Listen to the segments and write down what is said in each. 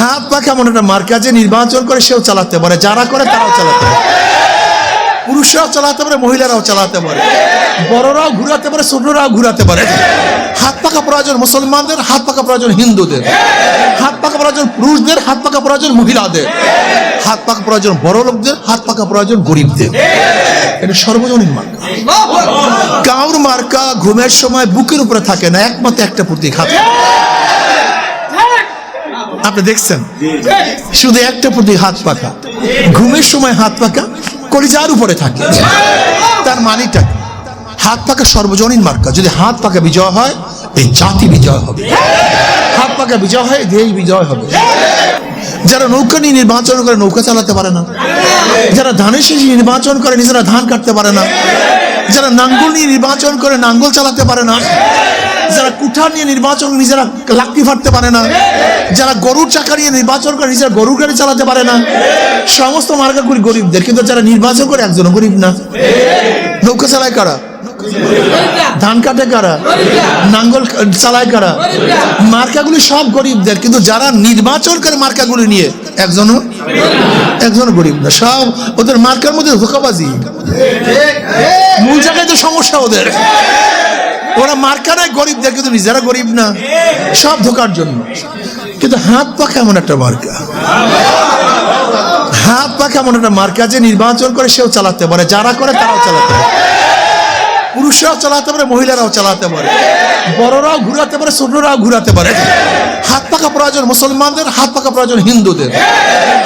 হাত পা কেমন একটা মার্কা যে নির্বাচন করে সেও চালাতে পারে, যারা করে তারাও চালাতে পারে। পুরুষরাও চালাতে পারে, মহিলারাও চালাতে পারে। বড়রাও ঘুরাতে পারে, ছোটরাও ঘুরাতে পারে। হাত পাকা প্রয়োজন মুসলমানদের, হাত পাকা প্রয়োজন হিন্দুদের। হাত পাকা প্রয়োজন পুরুষদের, হাত পাকা প্রয়োজন মহিলাদের। হাত পাকা প্রয়োজন বড় লোকদের হাত পাকা প্রয়োজন গরিবদের। এটা সর্বজনীন মার্কা। কাউর মার্কা ঘুমের সময় বুকের উপরে থাকে না, একমাত্র একটা প্রতীক, হাত আপনি দেখছেন? শুধু একটা প্রতি হাত পাকা। ঘুমের সময় হাত পাকা কলিজার উপরে থাকে। তার মানিটা? হাত পাকা সর্বজনীন মার্কা। যদি হাত পাকা বিজয় হয় এই জাতি বিজয় হবে। হাত পাকা বিজয় হয় দেশ বিজয় হবে। যারা নৌকা নিয়ে নির্বাচন করে নৌকা চালাতে পারে না। যারা ধানের শেষে নির্বাচন করে নিজেরা ধান কাটতে পারে না। যারা নাঙ্গল নিয়ে নির্বাচন করে নাঙ্গল চালাতে পারে না। যারা কুঠার নিয়ে নির্বাচন নিজেরা লাকড়ি ফাটতে পারে না। যারা গরুর চাকা নিয়ে নির্বাচন করে নিজেরা গরুর গাড়ি চালাতে পারে না। সমস্ত মার্কাগুলি গরিবদের কিন্তু যারা নির্বাচন করে একজন গরিব না। নৌকা চালায় কারা? ধান কাটে কারা? নাঙ্গল চালায় কারা? মার্কাগুলি সব গরিবদের কিন্তু যারা নির্বাচন করে মার্কাগুলি নিয়ে একজনও একজনও গরিব না। সব ওদের মার্কার মধ্যে ধোকাবাজি। মূল জায়গায় তো সমস্যা ওদের। ওরা মার্কা নেয় গরিবদের কিন্তু নিজেরা গরিব না। সব ধোকার জন্য। কিন্তু হাত পা কেমন একটা মার্কা? হাত পা কেমন একটা মার্কা যে নির্বাচন করে সেও চালাতে পারে, যারা করে তারাও চালাতে পারে। পুরুষরাও চালাতে পারে মহিলারাও চালাতে পারে। বড়রাও ঘুরাতে পারে ছোটরাও ঘুরাতে পারে। হাত পাকা প্রয়োজন মুসলমানদের হাত পাকা প্রয়োজন হিন্দুদের।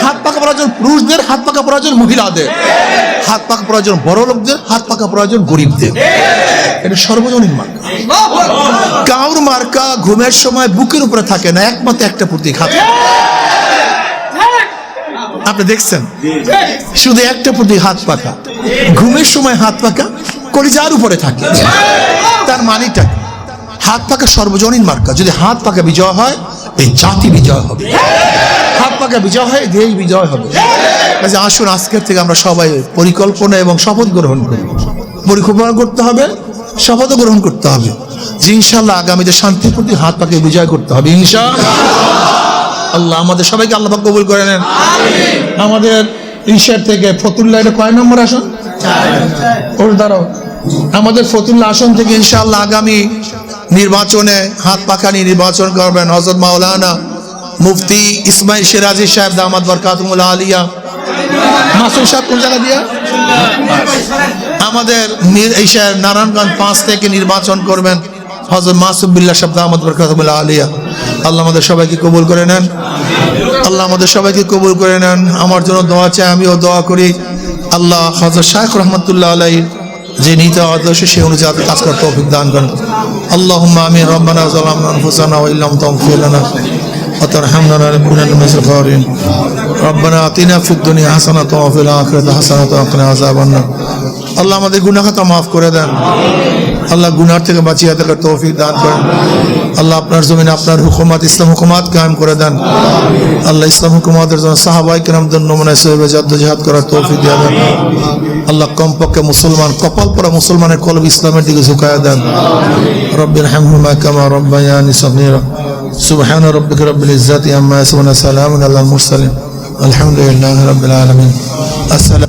হাত পাকা প্রয়োজন পুরুষদের হাত পাকা প্রয়োজন মহিলাদের। হাত পাকা প্রয়োজন বড় লোকদের হাত পাকা প্রয়োজন গরিবদের। এটা সর্বজনীন মার্কা। কাউর মার্কা ঘুমের সময় বুকের উপরে থাকে না একমাত্র একটা প্রতীক হাত। আপনি দেখছেন? শুধু একটা প্রতীক হাত পাকা। ঘুমের সময় হাত পাকা কলিজার উপরে থাকে। তার মানিটা হাত পাকা সর্বজনীন মার্কা। যদি হাত পাকা বিজয় হয় এই জাতি বিজয় হবে। হাত পাকা বিজয় হয় দেশ বিজয় হবে। কাজে আসুন আজকের থেকে আমরা সবাই পরিকল্পনা এবং শপথ গ্রহণ করি। পরিকল্পনা করতে হবে শপথ গ্রহণ করতে হবে। যে ইনশাল্লাহ আগামীতে শান্তির প্রতি হাত পাকে বিজয় করতে হবে ইনশা আল্লাহ আমাদের সবাইকে আল্লাহ পাক কবুল করে নেন। আমাদের ঈশ্বর থেকে ফতুল্লাহ, এটা কয় নম্বর আসন? ওর আমাদের ফতুল্লাহ আসন থেকে ইনশাআল্লাহ আগামী নির্বাচনে হাত পাখানি নির্বাচন করবেন হজরত মাওলানা মুফতি ইসমাইল সিরাজি সাহেব দামাদ বরকাতুল আলিয়া। মাসুম সাহেব, কোন জায়গা দিয়া? আমাদের নারায়ণগঞ্জ পাঁচ থেকে নির্বাচন করবেন হজরত মাসুবিল্লাহ সাহেব দামাদ বরকাতুল আলিয়া। আল্লাহ আমাদের সবাইকে কবুল করে নেন। আল্লাহ আমাদের সবাইকে কবুল করে নেন। আমার জন্য দোয়া চাই, আমিও দোয়া করি। আল্লাহ হজরত শাহ রহমতুল্লাহ আলাইর যে নীতি আদর্শ, সে অনুযায়ী কাজ করার তৌফিক করেন। আল্লাহ আমি রব্বানা জালামনা আনফুসানা ওয়া ইল্লাম তাগফির লানা ওয়া তারহামনা লানাকুনান মিনাল খাসিরিন রব্বানা আতিনা ফিদ দুনিয়া হাসানাতাও ওয়া ফিল আখিরাতি হাসানাতাও ওয়া কিনা আযাবান আল্লাহ আমাদের গুনাখাতা মাফ করে দেন। আল্লাহ গুনার থেকে বাঁচিয়ে থাকার তৌফিক দান করেন। আল্লাহ আপনার জমিনে আপনার হুকুমাত, ইসলাম হুকুমাত কায়েম করে দেন। আল্লাহ ইসলাম হুকুমাতের জন্য সাহাবাই কেরাম নামদের নমুনায় সহিবে জাদ্দজাহাদ করার তৌফিক দিয়ে দেন। আল্লাহ কমপক্ষে মুসলমান, কপাল পরা মুসলমানের কলব ইসলামের দিকে ঝুঁকায় দেন। রব্বির হামহুমা কামা রব্বায়ানি সগীরা। সুবহান রব্বিকা রব্বিল ইজ্জাতি আম্মা ইয়াসিফুন সালামুন আলাল মুরসালিন। আলহামদুলিল্লাহি রাব্বিল আলামিন। আসসালাম